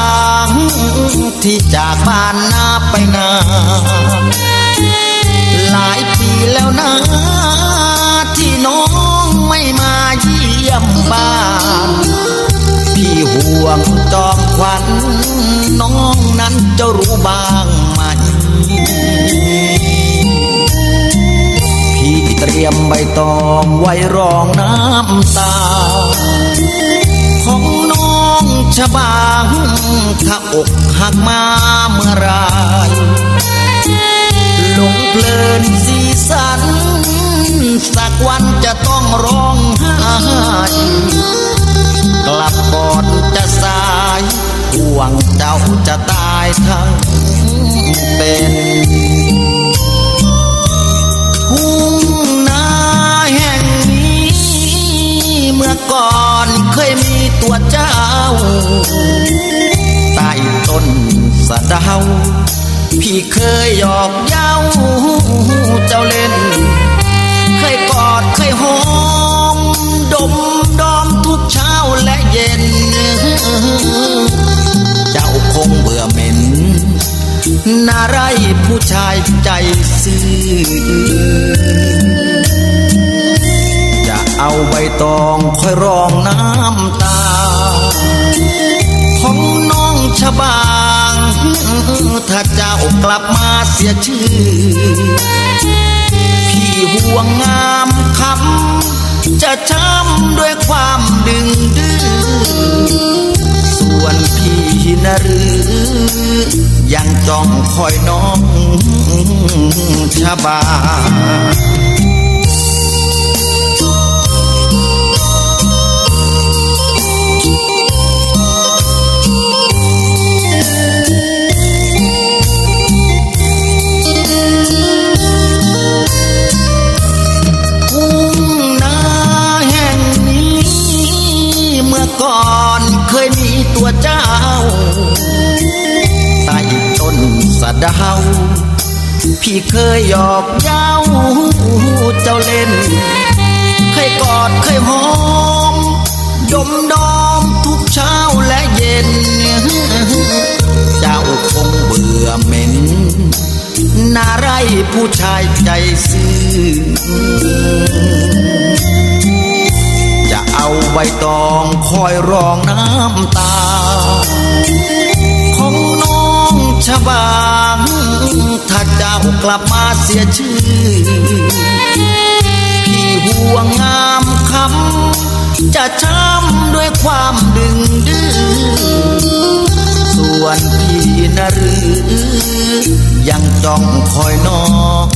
างที่จากบ้านนาไปนานหลายปีแล้วนะที่น้องไม่มาเยี่ยมบ้านพี่ห่วงจอมขวัญน้องนั้นจะรู้บ้างไหมพี่เตรียมใบตองไว้รองน้ำตา องชะบางถ้าอกหักมาเมื่อไรหลงเพลินสีสัน สักวันจะต้องร้องไห้กลับก่อนจะสายห่วงเจ้าจะตายทั้งเป็น ตัวเจ้าใต้ต้นสะเดาพี่เคยหยอกเย้าเจ้าเล่น เคยกอดเคยหอม ดมดอมทุกเช้าและเย็น เจ้าคงเบื่อเหม็นน่าไรผู้ชายใจซื่อจะเอาใบตอง ค่อยร้องน้ำตา ของน้องชบางถ้าเจ้ากลับมาเสียชื่อ พี่ห่วงงามคำจะช้ำด้วยความดึงดื้อส่วนพี่นะหรือ ยังจ้องคอยน้องชบาทุ่ พี่เคยหยอกเย้าเจ้าเล่น เคยกอดเคยหอม ดมดอมทุกเช้าและเย็น เจ้าคงเบื่อเหม็นน่าไรผู้ชายใจซื่อ จะเอาใบตองคอยรองน้ำตา กลับมาเสียชื่อ พี่ห่วงงามคำจะช้ำด้วยความดึงดื้อส่วนพี่นรือยังจ้องคอยน้อง